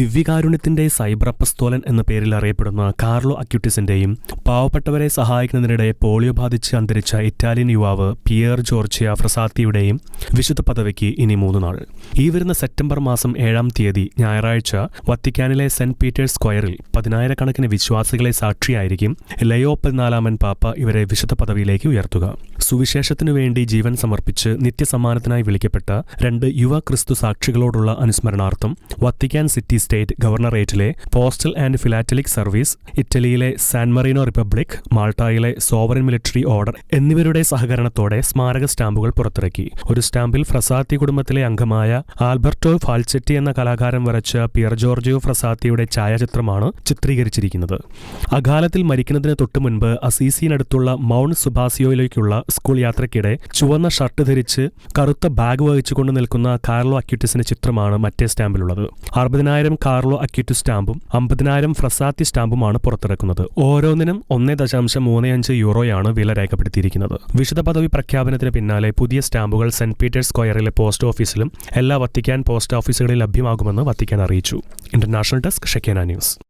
ദിവ്യകാരുണ്യത്തിന്റെ cyber അപ്പസ്തോലൻ എന്ന പേരിൽ അറിയപ്പെടുന്ന കാർലോ അക്യൂട്ടിസിന്റെയും പാവപ്പെട്ടവരെ സഹായിക്കുന്നതിനിടെ പോളിയോ ബാധിച്ച് അന്തരിച്ച ഇറ്റാലിയൻ യുവാവ് പിയർ ജോർജിയ ഫ്രസാത്തിയുടെയും വിശുദ്ധ പദവിക്ക് ഇനി മൂന്ന് നാൾ. ഈ വരുന്ന സെപ്റ്റംബർ മാസം ഏഴാം തീയതി ഞായറാഴ്ച വത്തിക്കാനിലെ സെന്റ് പീറ്റേഴ്സ് സ്ക്വയറിൽ പതിനായിരക്കണക്കിന് വിശ്വാസികളെ സാക്ഷിയായിരിക്കും ലയോ പതിനാലാമൻ പാപ്പ ഇവരെ വിശുദ്ധ പദവിയിലേക്ക് ഉയർത്തുക. സുവിശേഷത്തിനു വേണ്ടി ജീവൻ സമർപ്പിച്ച് നിത്യസമ്മാനത്തിനായി വിളിക്കപ്പെട്ട രണ്ട് യുവ ക്രിസ്തു സാക്ഷികളോടുള്ള അനുസ്മരണാർത്ഥം വത്തിക്കാൻ സിറ്റി സ്റ്റേറ്റ് ഗവർണറേറ്റിലെ പോസ്റ്റൽ ആൻഡ് ഫിലാറ്റലിക് സർവീസ് ഇറ്റലിയിലെ സാൻ മറീനോ റിപ്പബ്ലിക് മാൾട്ടായിലെ സോവറിൻ മിലിറ്ററി ഓർഡർ എന്നിവരുടെ സഹകരണത്തോടെ സ്മാരക സ്റ്റാമ്പുകൾ പുറത്തിറക്കി. ഒരു സ്റ്റാമ്പിൽ ഫ്രസാത്തി കുടുംബത്തിലെ അംഗമായ ആൽബർട്ടോ ഫാൽച്ചെറ്റി എന്ന കലാകാരൻ വരച്ച പിയർ ജോർജിയോ ഫ്രസാത്തിയുടെ ഛായാചിത്രമാണ് ചിത്രീകരിച്ചിരിക്കുന്നത്. അകാലത്തിൽ മരിക്കുന്നതിന് തൊട്ടു മുൻപ് അസീസിനടുത്തുള്ള മൗണ്ട് സുബാസിയോയിലേക്കുള്ള സ്കൂൾ യാത്രയ്ക്കിടെ ചുവന്ന ഷർട്ട് ധരിച്ച് കറുത്ത ബാഗ് വഹിച്ചുകൊണ്ട് നിൽക്കുന്ന കാർലോ അക്യൂട്ടിസിന്റെ ചിത്രമാണ് മറ്റേ സ്റ്റാമ്പിലുള്ളത്. അറുപതിനായിരം കാർലോ അക്യൂറ്റ് സ്റ്റാമ്പും അമ്പതിനായിരം ഫ്രസാത്തി സ്റ്റാമ്പുമാണ് പുറത്തിറക്കുന്നത്. ഓരോന്നിനും ഒന്നേ ദശാംശം മൂന്ന് അഞ്ച് യൂറോയാണ് വില രേഖപ്പെടുത്തിയിരിക്കുന്നത്. വിശുദ്ധ പദവി പ്രഖ്യാപനത്തിന് പിന്നാലെ പുതിയ സ്റ്റാമ്പുകൾ സെന്റ് പീറ്റേഴ്സ് സ്ക്വയറിലെ പോസ്റ്റ് ഓഫീസിലും എല്ലാ വത്തിക്കാൻ പോസ്റ്റ് ഓഫീസുകളിൽ ലഭ്യമാകുമെന്ന് വത്തിക്കാൻ അറിയിച്ചു. International desk Shekinah news.